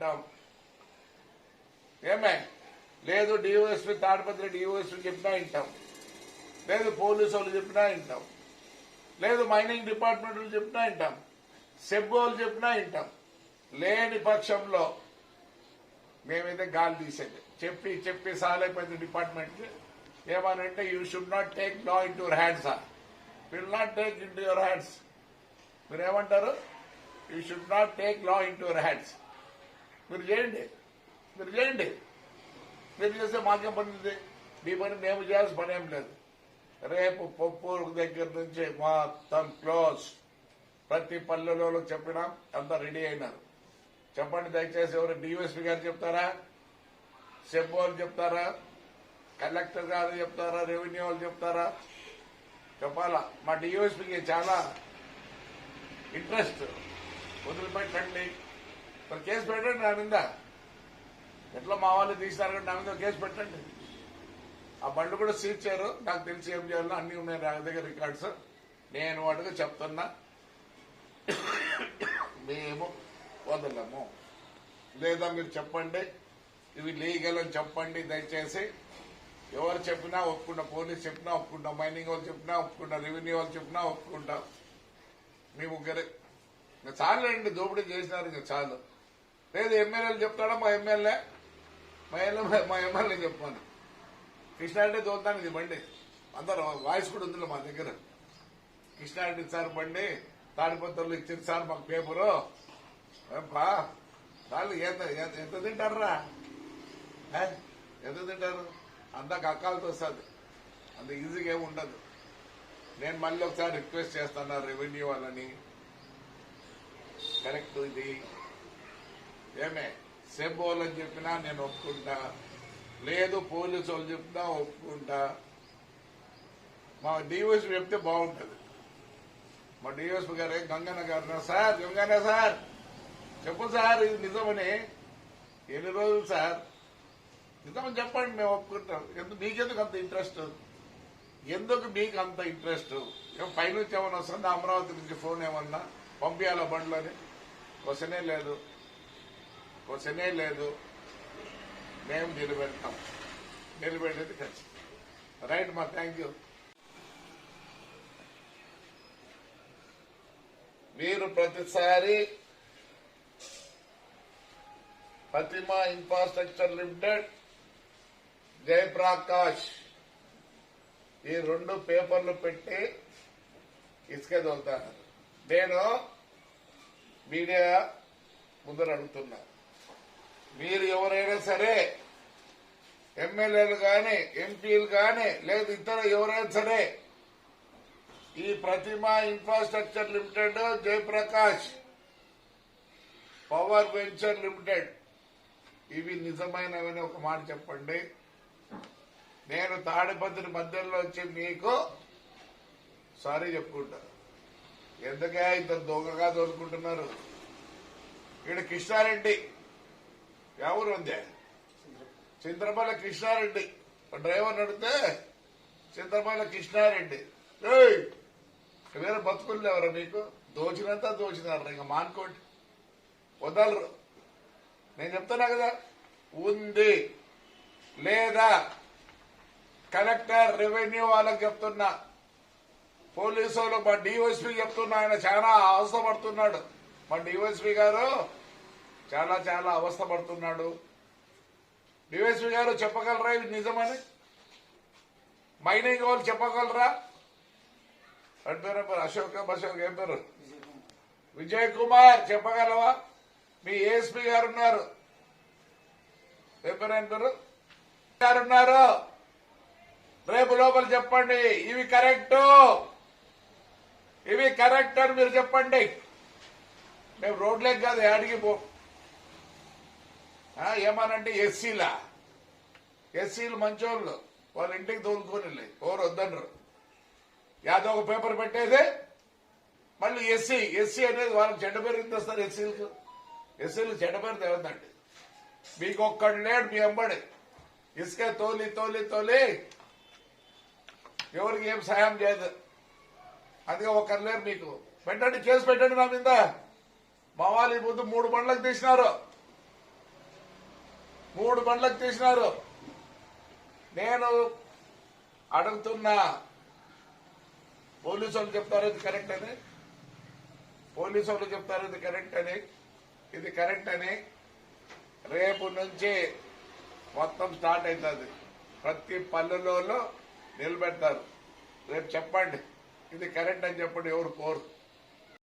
వింటాం ఏమే? లేదు డిఓఎస్పీ తాడిపత్రి డిఓఎస్పీ చెప్పినా వింటాం. లేదు పోలీసు వాళ్ళు చెప్పినా వింటాం. లేదు మైనింగ్ డిపార్ట్మెంట్ వాళ్ళు చెప్పినా వింటాం. సెబ్బు వాళ్ళు చెప్పినా వింటాం. లేని పక్షంలో మేమైతే గాలి తీసేది. చెప్పి చెప్పి సాలైపోయింది డిపార్ట్మెంట్కి ఏమనంటే you should not take law in your hands will not take in your hands మీరు ఏమంటారు you should not take law in your hands మీరు చేయండి. మీరు చేయండి. మీరు చేస్తే మాకేం పని ఉంది? మీ పని మేము చేయాల్సిన పని ఏం లేదు. రేపు పప్పు దగ్గర నుంచి మొత్తం క్లోజ్. ప్రతి పల్లెలో చెప్పినాం అంతా రెడీ అయినారు. చెప్పండి దయచేసి ఎవరు డిఎస్పీ గారు చెప్తారా? సెబ్ వాళ్ళు చెప్తారా? కలెక్టర్ గారు చెప్తారా? రెవెన్యూ వాళ్ళు చెప్తారా? చెప్పాలా? మా డిఎస్పీకి చాలా ఇంట్రెస్ట్. వదిలిపెట్టండి. మరి కేసు పెట్టండి నా మీద. ఎట్లా మా వాళ్ళు తీసినారు కానీ నా మీద కేసు పెట్టండి. ఆ బండ్లు కూడా సీజ్ చేయరు. నాకు తెలిసి ఏం చేయాలో అన్ని ఉన్నాయి నా దగ్గర రికార్డ్స్. నేను వాటికి చెప్తున్నా. మేము వదలము. లేదా మీరు చెప్పండి. ఇవి లీగల్ అని చెప్పండి దయచేసి. ఎవరు చెప్పినా ఒప్పుకుంటా. పోలీస్ చెప్పినా ఒప్పుకుంటా. మైనింగ్ వాళ్ళు చెప్పినా ఒప్పుకుంటా. రెవెన్యూ వాళ్ళు చెప్పినా ఒప్పుకుంటా. మీ ముగ్గురే. చాలు చాలండి దోపిడీ చేసినారు ఇంకా చాలు. లేదు ఎమ్మెల్యేలు చెప్తాడా మా ఎమ్మెల్యే? మా ఎమ్మెల్యే మా ఎమ్మెల్యే చెప్పాను కృష్ణారెడ్డి చూద్దాను ఇది బండి. అందరు వాయిస్ కూడా ఉంది మా దగ్గర. కృష్ణారెడ్డి సార్ బండి తాడిపత్రులు ఇచ్చింది సార్ మాకు పేపరు. ఏంపా? వాళ్ళు ఎంత ఎంత- తింటారా ఎంత తింటారు? అంతా కక్కాలతో వస్తుంది. అంత ఈజీగా ఏమి ఉండదు. నేను మళ్ళీ ఒకసారి రిక్వెస్ట్ చేస్తాను రెవెన్యూ వాళ్ళని. కరెక్ట్ ఇది. ఏమే సెబోల్ అని చెప్పినా నేను ఒప్పుకుంటా. లేదు పోలీసు వాళ్ళు చెప్తా ఒప్పుకుంటా. మా డిఓఎస్పీ చెప్తే బాగుంటుంది. మా DSP garu Ganganna garu sir Ganganna sir చెప్పు సార్ ఇది నిజమని. ఎన్ని రోజులు సార్? నిజమని చెప్పండి మేము ఒప్పుకుంటాం. ఎందుకు మీకెందుకు అంత ఇంట్రెస్ట్ ఎందుకు మీకు అంత ఇంట్రెస్ట్ ఏం పైనుంచి ఏమన్నా వస్తుంది? అమరావతి నుంచి ఫోన్ ఏమన్నా? పంపించాలా బండ్లని? వస్తనే లేదు. క్వశ్చనే లేదు. మేము నిలబెడతాం. నిలబెట్టేది ఖచ్చితం రైట్ మా థ్యాంక్ యూ. మీరు ప్రతిసారి ప్రతిమా ఇన్ఫ్రాస్ట్రక్చర్ లిమిటెడ్ జయప్రకాష్ ఈ రెండు పేపర్లు పెట్టి ఇసుక తోలుతాను నేను మీడియా ముందర అడుగుతున్నా. మీరు ఎవరైనా సరే ఎమ్మెల్యేలు కానీ ఎంపీలు కానీ లేదు ఇతర ఎవరైనా సరే ఈ Pratima infrastructure limited Jayaprakash power venture limited ఇవి నిజమైనవని ఒక మాట చెప్పండి. నేను తాడిపత్రి మధ్యలో వచ్చి మీకు సారీ చెప్పుకుంటా. ఎందుకే ఇద్దరు దొంగగా దొరుకుంటున్నారు ఇక్కడ కృష్ణారెడ్డి. ఎవరు ఉంది చింద్రపల్లి కృష్ణారెడ్డి. డ్రైవర్ నడితే చింద్రపల్లి కృష్ణారెడ్డి. ఏయ్! వేరే బతుకులు ఎవరా మీకు? దోచినంత దోచినారు ఇంకా మానుకోండి. వదలరు. నేను చెప్తున్నా కదా ఉంది లేదా? కలెక్టర్ రెవెన్యూ వాళ్ళకి చెప్తున్నా. పోలీసు వాళ్ళు మా డిఓఎస్పీ చెప్తున్నా ఆయన చాలా అవసరపడుతున్నాడు మా డిఓఎస్పీ గారు చాలా చాలా అవస్థ పడుతున్నాడు. డిఓఎస్పీ గారు చెప్పగలరా? ఇది నిజమని? మైనింగ్ వాళ్ళు చెప్పగలరా? అంటే పేరు పేరు? అశోక్ అశోక్ ఏం పేరు? విజయ్ కుమార్ చెప్పగలవా? మీ ఏఎస్పీ గారు ఉన్నారు. ఏం పేరు ఏం పేరు? గారు ఉన్నారు. రేపు లోపల చెప్పండి. ఇవి కరెక్ట్. ఇవి కరెక్ట్ అని మీరు చెప్పండి. మేము రోడ్లేకి కాదు యాడికి పో ఏమనంటే ఎస్సీలా? ఎస్సీలు మంచోళ్ళు. వాళ్ళ ఇంటికి తోలుకొని ఎవరు వద్దనరు. యాదో ఒక పేపర్ పెట్టేది మళ్ళీ ఎస్సీ ఎస్సీ అనేది వాళ్ళకి చెడ్డ పేరు ఎంత వస్తారు ఎస్సీలకు? ఎస్సీలకు చెడ్డ పేరు తెవద్దండి మీకు ఒక్కడు లేడు మీ అమ్మడి ఇసుక తోలి తోలి తోలి. ఎవరికి ఏం సాయం చేయదు. అందుకే ఒక్కరు లేరు మీకు. పెట్టండి కేసు పెట్టండి నా మీద. మా వాళ్ళు ఈ ముందు మూడు బండ్లకు తీసినారు. మూడు బండ్లకు తీసినారు. నేను అడుగుతున్నా పోలీసు వాళ్ళు చెప్తారు ఇది కరెక్ట్ అని. పోలీసు వాళ్ళు చెప్తారు ఇది కరెక్ట్ అని. ఇది కరెక్ట్ అని. రేపు నుంచి మొత్తం స్టార్ట్ అవుతుంది. ప్రతి పల్లెలో నిలబెడతారు. రేపు చెప్పండి. ఇది కరెక్ట్ అని చెప్పండి ఎవరు కోరు.